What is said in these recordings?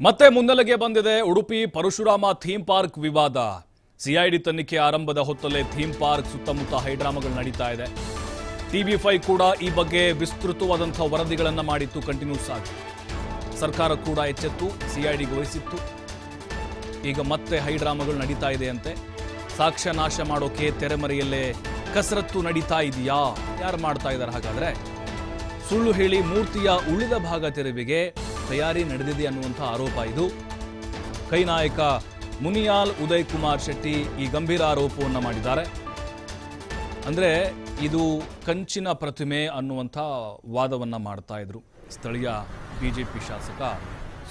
ಮತ್ತೆ ಮುನ್ನೆಲೆಗೆ ಬಂದಿದೆ ಉಡುಪಿ ಪರಶುರಾಮ ಥೀಮ್ ಪಾರ್ಕ್ ವಿವಾದ. ಸಿಐಡಿ ತನಿಖೆ ಆರಂಭದ ಹೊತ್ತಲ್ಲೇ ಥೀಮ್ ಪಾರ್ಕ್ ಸುತ್ತಮುತ್ತ ಹೈಡ್ರಾಮಾಗಳು ನಡೀತಾ ಇದೆ. ಟಿವಿ ಫೈವ್ ಕೂಡ ಈ ಬಗ್ಗೆ ವಿಸ್ತೃತವಾದಂಥ ವರದಿಗಳನ್ನು ಮಾಡಿತ್ತು ಕಂಟಿನ್ಯೂಸ್ ಆಗಿ ಸರ್ಕಾರ ಕೂಡ ಎಚ್ಚೆತ್ತು, ಸಿಐಡಿ ವಹಿಸಿತ್ತು ಈಗ ಮತ್ತೆ ಹೈಡ್ರಾಮಾಗಳು ನಡೀತಾ ಇದೆ ಅಂತೆ ಸಾಕ್ಷ್ಯ ನಾಶ ಮಾಡೋಕೆ ತೆರೆಮರೆಯಲ್ಲೇ ಕಸರತ್ತು ನಡೀತಾ ಇದೆಯಾ? ಯಾರು ಮಾಡ್ತಾ ಇದ್ದಾರೆ ಹಾಗಾದರೆ? ಸುಳ್ಳು ಹೇಳಿ ಮೂರ್ತಿಯ ಉಳಿದ ಭಾಗ ತೆರವಿಗೆ ತಯಾರಿ ನಡೆದಿದೆ ಅನ್ನುವಂಥ ಆರೋಪ ಇದು. ಕೈ ನಾಯಕ ಮುನಿಯಾಲ್ ಉದಯ್ ಕುಮಾರ್ ಶೆಟ್ಟಿ ಈ ಗಂಭೀರ ಆರೋಪವನ್ನು ಮಾಡಿದ್ದಾರೆ. ಅಂದ್ರೆ ಇದು ಕಂಚಿನ ಪ್ರತಿಮೆ ಅನ್ನುವಂಥ ವಾದವನ್ನ ಮಾಡ್ತಾ ಇದ್ರು ಸ್ಥಳೀಯ ಬಿಜೆಪಿ ಶಾಸಕ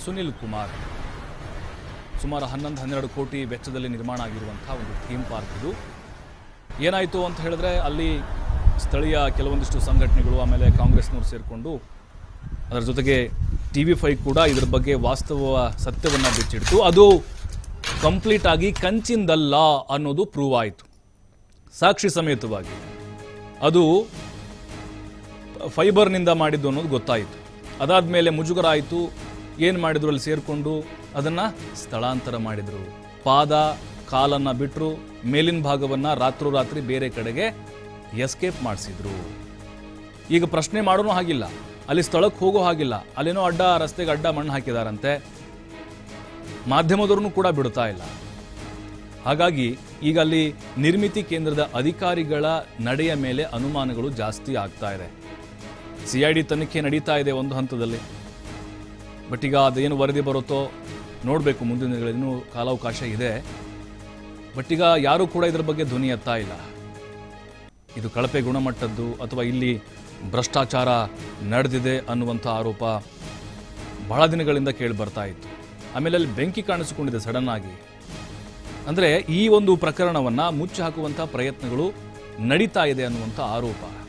ಸುನಿಲ್ ಕುಮಾರ್. ಸುಮಾರು ಹನ್ನೊಂದು, ಹನ್ನೆರಡು ಕೋಟಿ ವೆಚ್ಚದಲ್ಲಿ ನಿರ್ಮಾಣ ಆಗಿರುವಂಥ ಒಂದು ಥೀಮ್ ಪಾರ್ಕ್ ಇದು. ಏನಾಯಿತು ಅಂತ ಹೇಳಿದ್ರೆ ಅಲ್ಲಿ ಸ್ಥಳೀಯ ಕೆಲವೊಂದಿಷ್ಟು ಸಂಘಟನೆಗಳು, ಆಮೇಲೆ ಕಾಂಗ್ರೆಸ್ನವರು ಸೇರಿಕೊಂಡು ಅದರ ಜೊತೆಗೆ ಟಿ ವಿ ಫೈ ಕೂಡ ಇದ್ರ ಬಗ್ಗೆ ವಾಸ್ತವ ಸತ್ಯವನ್ನು ಬಿಚ್ಚಿಡ್ತು. ಅದು ಕಂಪ್ಲೀಟ್ ಆಗಿ ಕಂಚಿಂದಲ್ಲ ಅನ್ನೋದು ಪ್ರೂವ್ ಆಯಿತು. ಸಾಕ್ಷಿ ಸಮೇತವಾಗಿ. ಅದು ಫೈಬರ್ನಿಂದ ಮಾಡಿದ್ದು ಅನ್ನೋದು ಗೊತ್ತಾಯಿತು. ಅದಾದ ಮೇಲೆ ಮುಜುಗರ ಆಯಿತು ಏನು ಮಾಡಿದ್ರು ಅಲ್ಲಿ ಸೇರಿಕೊಂಡು ಅದನ್ನು ಸ್ಥಳಾಂತರ ಮಾಡಿದರು. ಪಾದ, ಕಾಲನ್ನು ಬಿಟ್ಟರು ಮೇಲಿನ ಭಾಗವನ್ನು ರಾತ್ರೋರಾತ್ರಿ ಬೇರೆ ಕಡೆಗೆ ಎಸ್ಕೇಪ್ ಮಾಡಿಸಿದ್ರು. ಈಗ ಪ್ರಶ್ನೆ ಮಾಡೋನು ಹಾಗಿಲ್ಲ. ಅಲ್ಲಿ ಸ್ಥಳಕ್ಕೆ ಹೋಗೋ ಹಾಗಿಲ್ಲ. ಅಲ್ಲೇನೋ ಅಡ್ಡ ರಸ್ತೆಗೆ ಅಡ್ಡ ಮಣ್ಣು ಹಾಕಿದಾರಂತೆ. ಮಾಧ್ಯಮದವ್ರನ್ನೂ ಕೂಡ ಬಿಡ್ತಾ ಇಲ್ಲ. ಹಾಗಾಗಿ ಈಗ ಅಲ್ಲಿ ನಿರ್ಮಿತಿ ಕೇಂದ್ರದ ಅಧಿಕಾರಿಗಳ ನಡೆಯ ಮೇಲೆ ಅನುಮಾನಗಳು ಜಾಸ್ತಿ ಆಗ್ತಾ ಇದೆ. ಸಿ ಐ ಡಿ ತನಿಖೆ ನಡೀತಾ ಇದೆ ಒಂದು ಹಂತದಲ್ಲಿ. ಬಟ್ ಈಗ ಅದೇನು ವರದಿ ಬರುತ್ತೋ ನೋಡಬೇಕು ಮುಂದಿನ ದಿನಗಳಲ್ಲಿ. ಇನ್ನೂ ಕಾಲಾವಕಾಶ ಇದೆ. ಬಟ್ ಈಗ ಯಾರೂ ಕೂಡ ಇದ್ರ ಬಗ್ಗೆ ಧ್ವನಿ ಎತ್ತಾ ಇಲ್ಲ. ಇದು ಕಳಪೆ ಗುಣಮಟ್ಟದ್ದು ಅಥವಾ ಇಲ್ಲಿ ಭ್ರಷ್ಟಾಚಾರ ನಡೆದಿದೆ ಅನ್ನುವಂಥ ಆರೋಪ ಬಹಳ ದಿನಗಳಿಂದ ಕೇಳಿ ಬರ್ತಾ ಇತ್ತು. ಆಮೇಲೆ ಅಲ್ಲಿ ಬೆಂಕಿ ಕಾಣಿಸಿಕೊಂಡಿದೆ ಸಡನ್ ಆಗಿ. ಅಂದರೆ ಈ ಒಂದು ಪ್ರಕರಣವನ್ನು ಮುಚ್ಚಿ ಹಾಕುವಂಥ ಪ್ರಯತ್ನಗಳು ನಡೀತಾ ಇದೆ ಅನ್ನುವಂಥ ಆರೋಪ.